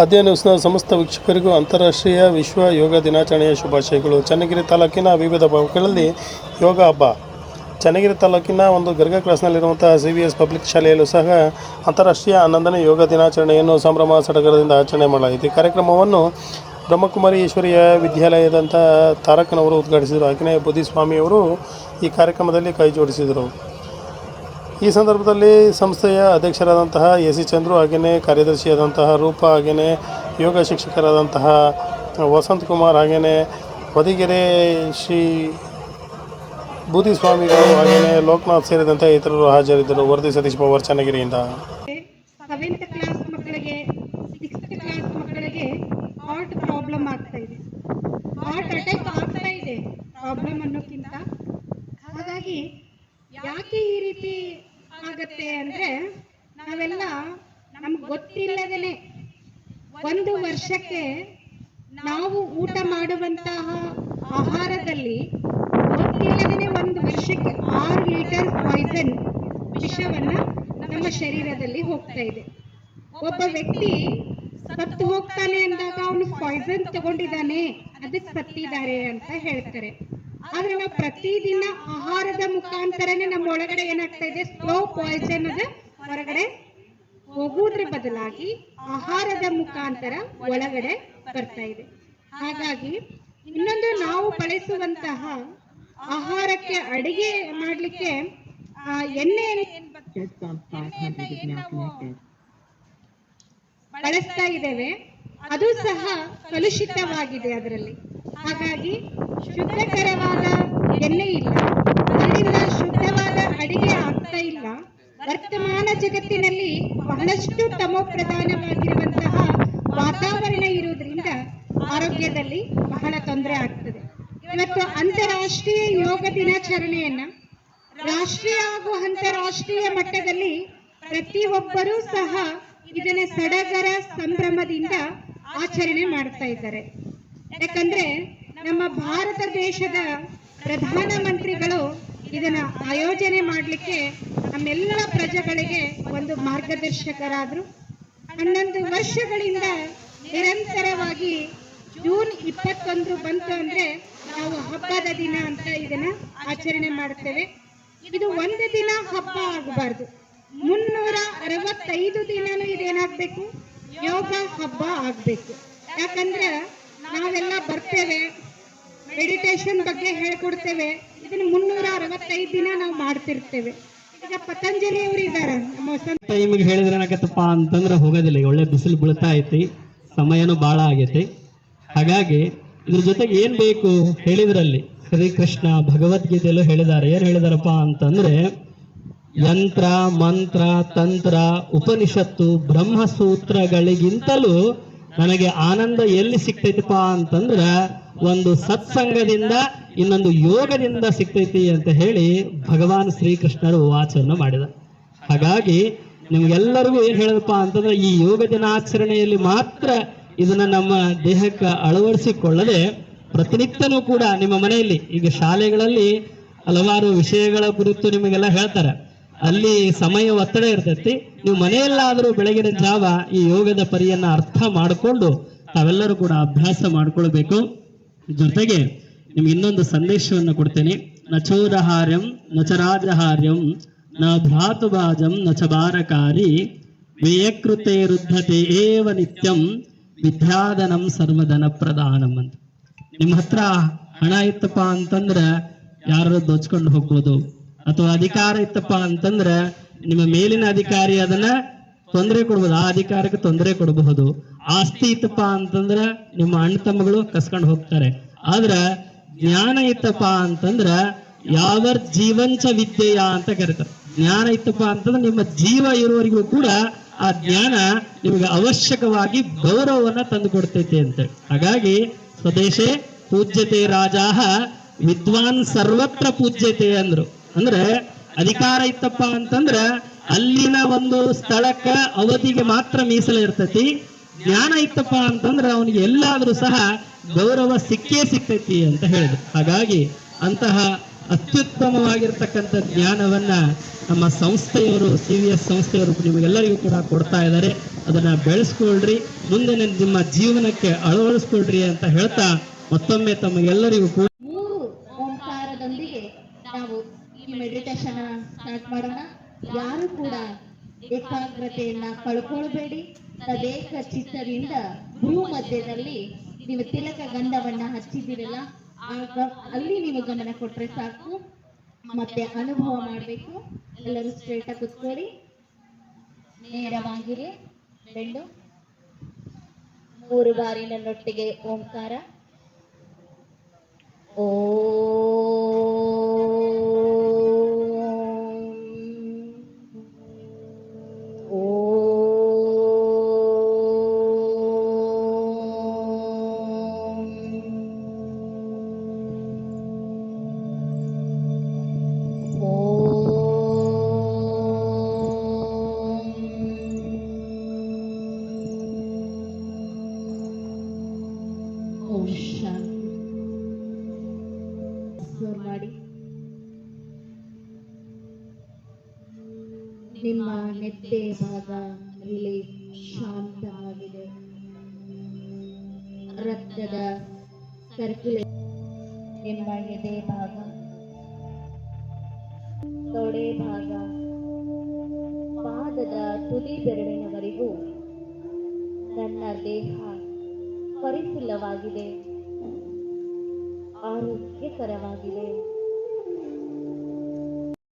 ಖಾದ್ಯ ನ್ಯೂಸ್ನ ಸಮಸ್ತ ವೀಕ್ಷಕರಿಗೂ ಅಂತಾರಾಷ್ಟ್ರೀಯ ವಿಶ್ವ ಯೋಗ ದಿನಾಚರಣೆಯ ಶುಭಾಶಯಗಳು. ಚನ್ನಗಿರಿ ತಾಲೂಕಿನ ವಿವಿಧ ಭಾಗಗಳಲ್ಲಿ ಯೋಗ ಹಬ್ಬ. ಚನ್ನಗಿರಿ ತಾಲೂಕಿನ ಒಂದು ಗರ್ಗ ಕ್ಲಾಸ್ನಲ್ಲಿರುವಂಥ ಸಿ ವಿ ಎಸ್ ಪಬ್ಲಿಕ್ ಶಾಲೆಯಲ್ಲೂ ಸಹ ಅಂತಾರಾಷ್ಟ್ರೀಯ ಹನ್ನೊಂದನೇ ಯೋಗ ದಿನಾಚರಣೆಯನ್ನು ಸಂಭ್ರಮ ಸಡಗರದಿಂದ ಆಚರಣೆ ಮಾಡಲಾಯಿತು ಈ ಕಾರ್ಯಕ್ರಮವನ್ನು ಬ್ರಹ್ಮಕುಮಾರಿ ಈಶ್ವರಿಯ ವಿದ್ಯಾಲಯದಂಥ ತಾರಕನವರು ಉದ್ಘಾಟಿಸಿದರು. ಹಾಗೆಯೇ ಬುದ್ಧಿಸ್ವಾಮಿಯವರು ಈ ಕಾರ್ಯಕ್ರಮದಲ್ಲಿ ಕೈ ಜೋಡಿಸಿದರು. ಈ ಸಂದರ್ಭದಲ್ಲಿ ಸಂಸ್ಥೆಯ ಅಧ್ಯಕ್ಷರಾದಂತಹ ಎ ಸಿ ಚಂದ್ರು ಹಾಗೆಯೇ ಕಾರ್ಯದರ್ಶಿಯಾದಂತಹ ರೂಪ ಹಾಗೆಯೇ ಯೋಗ ಶಿಕ್ಷಕರಾದಂತಹ ವಸಂತ್ ಕುಮಾರ್ ಹಾಗೆಯೇ ಹೊದಿಗೆರೆ ಶ್ರೀ ಬೂದಿ ಸ್ವಾಮಿಗಳು ಹಾಗೆಯೇ ಲೋಕನಾಥ್ ಸೇರಿದಂತೆ ಇತರರು ಹಾಜರಿದ್ದರು. ವರದಿ ಸತೀಶ್ ಪವಾರ್, ಚನ್ನಗಿರಿಯಿಂದ. ಹಾಗಾಗಿ ಯಾಕೆ ಈ ರೀತಿ ಆಗತ್ತೆ ಅಂದ್ರೆ ನಾವೆಲ್ಲ ನಮ್ಗೆ ಗೊತ್ತಿಲ್ಲದೇನೆ ಒಂದು ವರ್ಷಕ್ಕೆ ನಾವು ಊಟ ಮಾಡುವಂತಹ ಆಹಾರದಲ್ಲಿ ಗೊತ್ತಿಲ್ಲದೇನೆ ಒಂದು ವರ್ಷಕ್ಕೆ ಆರು ಲೀಟರ್ ಪಾಯ್ಸನ್ ವಿಷವನ್ನ ನಮ್ಮ ಶರೀರದಲ್ಲಿ ಹೋಗ್ತಾ ಇದೆ. ಒಬ್ಬ ವ್ಯಕ್ತಿ ಸತ್ತು ಹೋಗ್ತಾನೆ ಅಂದಾಗ ಅವನು ಪಾಯ್ಸನ್ ತಗೊಂಡಿದ್ದಾನೆ, ಅದಕ್ಕೆ ಸತ್ತಿದ್ದಾರೆ ಅಂತ ಹೇಳ್ತಾರೆ. ಆದ್ರೆ ನಾವು ಪ್ರತಿದಿನ ಆಹಾರದ ಮುಖಾಂತರನೇ ನಮ್ಮ ಒಳಗಡೆ ಏನಾಗ್ತಾ ಇದೆ? ಸ್ಲೋ ಪಾಯ್ಸನ್ ಅದ ಹೊರಗಡೆ ಹೋಗುವುದ್ರ ಬದಲಾಗಿ ಆಹಾರದ ಮುಖಾಂತರ ಒಳಗಡೆ ಬರ್ತಾ ಇದೆ. ಹಾಗಾಗಿ ಇನ್ನೊಂದು ನಾವು ಬಳಸುವಂತಹ ಆಹಾರಕ್ಕೆ ಅಡಿಗೆ ಮಾಡ್ಲಿಕ್ಕೆ ಎಣ್ಣೆ ಬಳಸ್ತಾ ಇದ್ದೇವೆ. ಅದು ಸಹ ಕಲುಷಿತವಾಗಿದೆ ಅದರಲ್ಲಿ. ಹಾಗಾಗಿ ಶುದ್ಧಕರವಾದ ಎಣ್ಣೆ ಇಲ್ಲ. ಅದರಿಂದ ಶುದ್ಧವಾದ ಅಡಿಗೆ ಆಗ್ತಾ ಇಲ್ಲ. ವರ್ತಮಾನ ಜಗತ್ತಿನಲ್ಲಿ ಬಹಳಷ್ಟು ತಮೋಪ್ರಧಾನವಾಗಿರುವಂತಹ ವಾತಾವರಣ ಇರುವುದರಿಂದ ಆರೋಗ್ಯದಲ್ಲಿ ಬಹಳ ತೊಂದರೆ ಆಗ್ತದೆ. ಇವತ್ತು ಅಂತಾರಾಷ್ಟ್ರೀಯ ಯೋಗ ದಿನಾಚರಣೆಯನ್ನ ರಾಷ್ಟ್ರೀಯ ಹಾಗೂ ಅಂತಾರಾಷ್ಟ್ರೀಯ ಮಟ್ಟದಲ್ಲಿ ಪ್ರತಿಯೊಬ್ಬರೂ ಸಹ ಇದನ್ನ ಸಡಗರ ಸಂಭ್ರಮದಿಂದ ಆಚರಣೆ ಮಾಡ್ತಾ ಇದ್ದಾರೆ. ಯಾಕಂದ್ರೆ ನಮ್ಮ ಭಾರತ ದೇಶದ ಪ್ರಧಾನ ಮಂತ್ರಿಗಳು ಇದನ್ನ ಆಯೋಜನೆ ಮಾಡಲಿಕ್ಕೆ ನಮ್ಮೆಲ್ಲ ಪ್ರಜೆಗಳಿಗೆ ಒಂದು ಮಾರ್ಗದರ್ಶಕರಾದ್ರು. ಹನ್ನೊಂದು ವರ್ಷಗಳಿಂದ ನಿರಂತರವಾಗಿ ಜೂನ್ ಇಪ್ಪತ್ತೊಂದು ಬಂತು ಅಂದ್ರೆ ನಾವು ಹಬ್ಬದ ದಿನ ಅಂತ ಇದನ್ನ ಆಚರಣೆ ಮಾಡುತ್ತೇವೆ ಇದು ಒಂದು ದಿನ ಹಬ್ಬ ಆಗಬಾರ್ದು. ಮುನ್ನೂರ ಅರವತ್ತೈದು ದಿನನೂ ಇದೇನಾಗ್ಬೇಕು? ಯೋಗ ಹಬ್ಬ ಆಗ್ಬೇಕು. ಯಾಕಂದ್ರೆ ನಾವೆಲ್ಲ ಬರ್ತೇವೆ. ಮೆಡಿಟೇಷನ್ ಬಗ್ಗೆ ಹೇಳ್ಕೊಡ್ತೇವೆ. ಇದನ್ನ ಮುನ್ನೂರ ಅರವತ್ತೈದು ದಿನ ನಾವು ಮಾಡ್ತಿರ್ತೇವೆ. ಈಗ ಪತಂಜಲಿ ಅವರು ಇದ್ದಾರೆ. ಟೈಮಿಗೆ ಹೇಳಿದ್ರೆ ಏನಾಗತ್ತಪ್ಪ ಅಂತಂದ್ರೆ ಹೋಗೋದಿಲ್ಲ. ಈಗ ಒಳ್ಳೆ ಬಿಸಿಲು ಬೀಳ್ತಾ ಐತಿ. ಸಮಯನೂ ಭಾಳ ಆಗೈತಿ. ಹಾಗಾಗಿ ಇದ್ರ ಜೊತೆಗೆ ಏನ್ ಬೇಕು ಹೇಳಿದ್ರಲ್ಲಿ. ಶ್ರೀಕೃಷ್ಣ ಭಗವದ್ಗೀತೆಯಲ್ಲೂ ಹೇಳಿದ್ದಾರೆ. ಏನ್ ಹೇಳಿದಾರಪ್ಪ ಅಂತಂದ್ರೆ, ಯಂತ್ರ, ಮಂತ್ರ, ತಂತ್ರ, ಉಪನಿಷತ್ತು, ಬ್ರಹ್ಮಸೂತ್ರಗಳಿಗಿಂತಲೂ ನನಗೆ ಆನಂದ ಎಲ್ಲಿ ಸಿಕ್ತೈತಪ್ಪ ಅಂತಂದ್ರ ಒಂದು ಸತ್ಸಂಗದಿಂದ ಇನ್ನೊಂದು ಯೋಗದಿಂದ ಸಿಗ್ತೈತಿ ಅಂತ ಹೇಳಿ ಭಗವಾನ್ ಶ್ರೀಕೃಷ್ಣರು ವಾಚವನ್ನು ಮಾಡಿದ. ಹಾಗಾಗಿ ನಿಮ್ಗೆಲ್ಲರಿಗೂ ಏನ್ ಹೇಳದಪ್ಪ ಅಂತಂದ್ರೆ ಈ ಯೋಗ ದಿನಾಚರಣೆಯಲ್ಲಿ ಮಾತ್ರ ಇದನ್ನ ನಮ್ಮ ದೇಹಕ್ಕೆ ಅಳವಡಿಸಿಕೊಳ್ಳದೆ ಪ್ರತಿನಿತ್ಯನೂ ಕೂಡ ನಿಮ್ಮ ಮನೆಯಲ್ಲಿ, ಈಗ ಶಾಲೆಗಳಲ್ಲಿ ಹಲವಾರು ವಿಷಯಗಳ ಕುರಿತು ನಿಮಗೆಲ್ಲ ಹೇಳ್ತಾರೆ. ಅಲ್ಲಿ ಸಮಯ ಒತ್ತಡ ಇರ್ತೈತಿ. ನೀವು ಮನೆಯಲ್ಲಾದರೂ ಬೆಳಗಿನ ಜಾವ ಈ ಯೋಗದ ಪರಿಯನ್ನ ಅರ್ಥ ಮಾಡಿಕೊಂಡು ತಾವೆಲ್ಲರೂ ಕೂಡ ಅಭ್ಯಾಸ ಮಾಡ್ಕೊಳ್ಬೇಕು. ಜೊತೆಗೆ ನಿಮ್ಗೆ ಇನ್ನೊಂದು ಸಂದೇಶವನ್ನು ಕೊಡ್ತೇನೆ. ನಚೋದಹಾರ್ಯಂ ನಚರಾಜಹಾರ್ಯಂ ನ ಭ್ರಾತುಭಾಜಂ ನಚಬಾರಕಾರಿ ವ್ಯಯಕೃತೆ ರುದ್ಧತೆ ಏವ ನಿತ್ಯಂ, ವಿದ್ಯಾಧನಂ ಸರ್ವಧನ ಪ್ರಧಾನಂ ಅಂತ. ನಿಮ್ಮ ಹತ್ರ ಹಣ ಇತ್ತಪ್ಪ ಅಂತಂದ್ರ ಯಾರು ದೋಚ್ಕೊಂಡು ಹೋಗ್ಬೋದು. ಅಥವಾ ಅಧಿಕಾರ ಇತ್ತಪ್ಪ ಅಂತಂದ್ರ ನಿಮ್ಮ ಮೇಲಿನ ಅಧಿಕಾರಿ ಅದನ್ನ ತೊಂದರೆ ಕೊಡ್ಬೋದು, ಆ ಅಧಿಕಾರಕ್ಕೆ ತೊಂದರೆ ಕೊಡಬಹುದು. ಆಸ್ತಿ ಇತ್ತಪ್ಪ ಅಂತಂದ್ರ ನಿಮ್ಮ ಅಣ್ಣ ತಮ್ಮಗಳು ಕಸ್ಕೊಂಡು ಹೋಗ್ತಾರೆ. ಆದ್ರ ಜ್ಞಾನ ಇತ್ತಪ್ಪ ಅಂತಂದ್ರ ಯಾವರ್ ಜೀವಂಚ ವಿದ್ಯೆಯ ಅಂತ ಕರೀತಾರೆ. ಜ್ಞಾನ ಇತ್ತಪ್ಪ ಅಂತಂದ್ರೆ ನಿಮ್ಮ ಜೀವ ಇರುವವರಿಗೂ ಕೂಡ ಆ ಜ್ಞಾನ ನಿಮಗೆ ಅವಶ್ಯಕವಾಗಿ ಗೌರವವನ್ನ ತಂದು ಕೊಡ್ತೈತಿ ಅಂತ ಹಾಗಾಗಿ ಸ್ವದೇಶೇ ಪೂಜ್ಯತೆ ರಾಜಾಹ, ವಿದ್ವಾನ್ ಸರ್ವತ್ರ ಪೂಜ್ಯತೆ ಅಂದ್ರು. ಅಂದ್ರೆ ಅಧಿಕಾರ ಇತ್ತಪ್ಪ ಅಂತಂದ್ರ ಅಲ್ಲಿನ ಒಂದು ಸ್ಥಳಕ್ಕ ಅವಧಿಗೆ ಮಾತ್ರ ಮೀಸಲು ಇರ್ತೈತಿ. ಜ್ಞಾನ ಇತ್ತಪ್ಪ ಅಂತಂದ್ರ ಅವನಿಗೆ ಎಲ್ಲಾದ್ರೂ ಸಹ ಗೌರವ ಸಿಕ್ಕೇ ಸಿಗ್ತೈತಿ ಅಂತ ಹೇಳಿದ್ರು. ಹಾಗಾಗಿ ಅಂತಹ ಅತ್ಯುತ್ತಮವಾಗಿರ್ತಕ್ಕಂಥ ಜ್ಞಾನವನ್ನ ನಮ್ಮ ಸಂಸ್ಥೆಯವರು, ಸಿ ವಿ ಎಸ್ ಸಂಸ್ಥೆಯವರು ನಿಮಗೆಲ್ಲರಿಗೂ ಕೂಡ ಕೊಡ್ತಾ ಇದ್ದಾರೆ. ಅದನ್ನ ಬೆಳೆಸ್ಕೊಳ್ರಿ, ಮುಂದೆ ನಿಮ್ಮ ಜೀವನಕ್ಕೆ ಅಳವಡಿಸ್ಕೊಳ್ರಿ ಅಂತ ಹೇಳ್ತಾ ಮತ್ತೊಮ್ಮೆ ತಮಗೆಲ್ಲರಿಗೂ ಕೂಡ ಕೂಡ ಏಕಾಗ್ರತೆಯನ್ನ ಕಳ್ಕೊಳ್ಬೇಡಿ. ತದೇಕ ಚಿತ್ತದಿಂದ ಭೂ ಮಧ್ಯದಲ್ಲಿ ನೀವು ತಿಲಕ ಗಂಧವನ್ನ ಹಚ್ಚಿದ್ದೀರಲ್ಲ, ಆಗ ಅಲ್ಲಿ ನೀವು ಗಮನ ಕೊಟ್ರೆ ಸಾಕು. ಮತ್ತೆ ಅನುಭವ ಮಾಡಬೇಕು. ಎಲ್ಲರೂ ಸ್ಟ್ರೇಟ್ ಆಗಿ ಕುತ್ಕೊಳ್ಳಿ. ನೇರವಾಗಿರಿ. ಬೆಂಡು. ಮೂರು ಬಾರಿ ನನ್ನೊಟ್ಟಿಗೆ ಓಂಕಾರ. ಓಂ. ಶಾಂತಿ ಮಾಡಿ ನಿಮ್ಮ ನೆತ್ತೆ ಭಾಗ ಇಲ್ಲಿ ಶಾಂತವಾಗಿದೆ. ರಕ್ತದ ಸರ್ಕ್ಯುಲೇ ನಿಮ್ಮ ಎದೆ ಭಾಗ, ತೊಡೆ ಭಾಗ, ಪಾದದ ತುದಿ ಬೆರಳಿನವರೆಗೂ ನನ್ನ ದೇಹ ಪರಿಶುದ್ಧವಾಗಿದೆ ಆರೋಗ್ಯಕರವಾಗಿದೆ